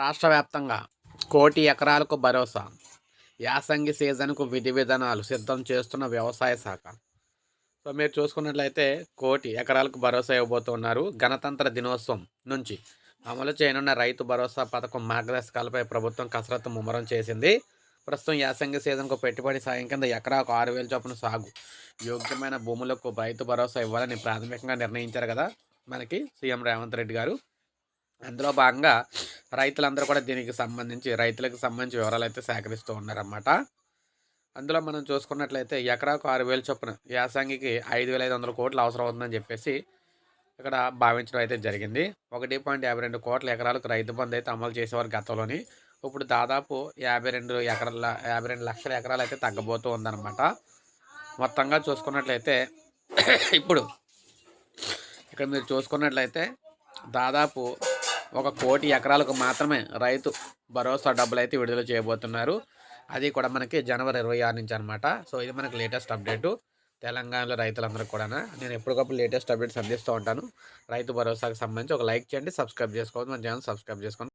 రాష్ట్ర వ్యాప్తంగా కోటి ఎకరాలకు భరోసా యాసంగి సీజన్కు విధి విధానాలు సిద్ధం చేస్తున్న వ్యవసాయ శాఖ. సో మీరు చూసుకున్నట్లయితే కోటి ఎకరాలకు భరోసా ఇవ్వబోతున్నారు. గణతంత్ర దినోత్సవం నుంచి అమలు చేయనున్న రైతు భరోసా పథకం మార్గదర్శకాలపై ప్రభుత్వం కసరత్తు ముమ్మరం చేసింది. ప్రస్తుతం యాసంగి సీజన్కు పెట్టుబడి సాయం కింద ఎకరాకు ఆరు వేల చొప్పున సాగు. యోగ్యమైన భూములకు రైతు భరోసా ఇవ్వాలని ప్రాథమికంగా నిర్ణయించారు కదా మనకి సీఎం రేవంత్ రెడ్డి గారు. అందులో భాగంగా రైతులందరూ కూడా దీనికి సంబంధించి రైతులకు సంబంధించి వివరాలు అయితే సేకరిస్తూ ఉన్నారన్నమాట. అందులో మనం చూసుకున్నట్లయితే ఎకరాకు ఆరు వేలు చొప్పున యాసంగికి ఐదు వేల ఐదు వందల కోట్లు అవసరం అవుతుందని చెప్పేసి ఇక్కడ భావించడం అయితే జరిగింది. ఒకటి పాయింట్ యాభై రెండు కోట్ల ఎకరాలకు రైతు బంధు అయితే అమలు చేసేవారు గతంలోని. ఇప్పుడు దాదాపు యాభై రెండు ఎకరాల యాభై రెండు లక్షల ఎకరాలు అయితే తగ్గబోతూ ఉందన్నమాట. మొత్తంగా చూసుకున్నట్లయితే ఇప్పుడు ఇక్కడ మీరు చూసుకున్నట్లయితే దాదాపు ఒక కోటి ఎకరాలకు మాత్రమే రైతు భరోసా డబ్బులు అయితే విడుదల చేయబోతున్నారు. అది కూడా మనకి జనవరి ఇరవై ఆరు నుంచి అనమాట సో ఇది మనకి లేటెస్ట్ అప్డేటు. తెలంగాణలో రైతులందరికీ కూడా నేను ఎప్పటికప్పుడు లేటెస్ట్ అప్డేట్స్ అందిస్తూ ఉంటాను. రైతు భరోసాకు సంబంధించి ఒక లైక్ చేయండి సబ్స్క్రైబ్ చేసుకోవద్దు. మన ఛానల్ సబ్స్క్రైబ్ చేసుకోండి.